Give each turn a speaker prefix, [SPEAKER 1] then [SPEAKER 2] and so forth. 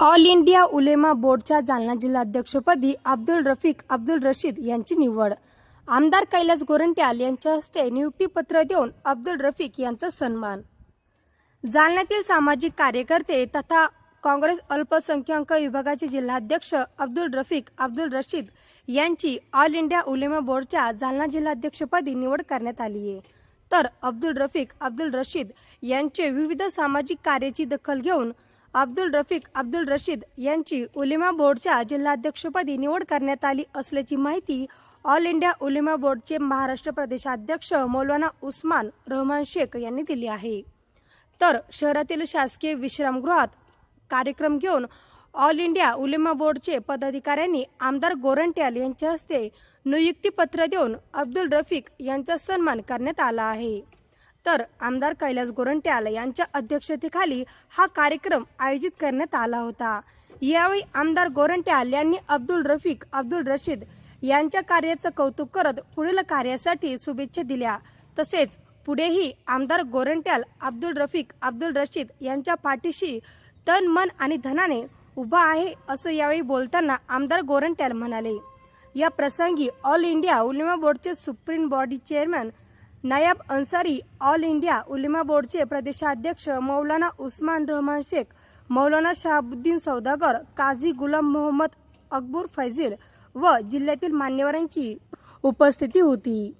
[SPEAKER 1] All India Ulema बोर्डच्या जालना जिल्हाध्यक्षपदी अब्दुल रफिक अब्दुल रशीद यांची निवड. आमदार कैलास गोरंट्याल यांच्या हस्ते नियुक्तीपत्र देऊन अब्दुल रफिक यांचा सन्मान. जालन्यातील सामाजिक कार्यकर्ते तथा काँग्रेस अल्पसंख्याक विभागाचे जिल्हाध्यक्ष अब्दुल रफिक अब्दुल रशीद यांची ऑल इंडिया उलेमा बोर्डच्या जालना जिल्हाध्यक्षपदी निवड करण्यात आली आहे. तर अब्दुल रफिक अब्दुल रशीद यांचे विविध सामाजिक कार्याची दखल घेऊन अब्दुल रफिक अब्दुल रशीद यांची उलेमा बोर्डच्या जिल्हाध्यक्षपदी निवड करण्यात आली असल्याची माहिती ऑल इंडिया उलेमा बोर्डचे महाराष्ट्र प्रदेशाध्यक्ष मौलाना उस्मान रहमान शेख यांनी दिली आहे. तर शहरातील शासकीय विश्रामगृहात कार्यक्रम घेऊन ऑल इंडिया उलेमा बोर्डचे पदाधिकाऱ्यांनी आमदार गोरंट्याल यांच्या हस्ते नियुक्तीपत्र देऊन अब्दुल रफिक यांचा सन्मान करण्यात आला आहे. तर आमदार कैलास गोरंट्याल यांच्या अध्यक्षतेखाली हा कार्यक्रम आयोजित करण्यात आला होता. यावेळी आमदार गोरंट्याल यांनी अब्दुल रफिक अब्दुल रशीद यांच्या कार्याचं कौतुक करत पुढील कार्यासाठी शुभेच्छा दिल्या. तसेच पुढेही आमदार गोरंट्याल अब्दुल रफिक अब्दुल रशीद यांच्या पाठीशी तन मन आणि धनाने उभा आहे असं यावेळी बोलताना आमदार गोरंट्याल म्हणाले. या प्रसंगी ऑल इंडिया उलिमा बोर्डचे supreme body chairman Naib Ansari All India Ulema बोर्डचे प्रदेशाध्यक्ष मौलाना उस्मान रहमान शेख मौलाना शहाबुद्दीन सौदागर काझी गुलाम मोहम्मद अकबूर फैझील व जिल्ह्यातील मान्यवरांची उपस्थिती होती.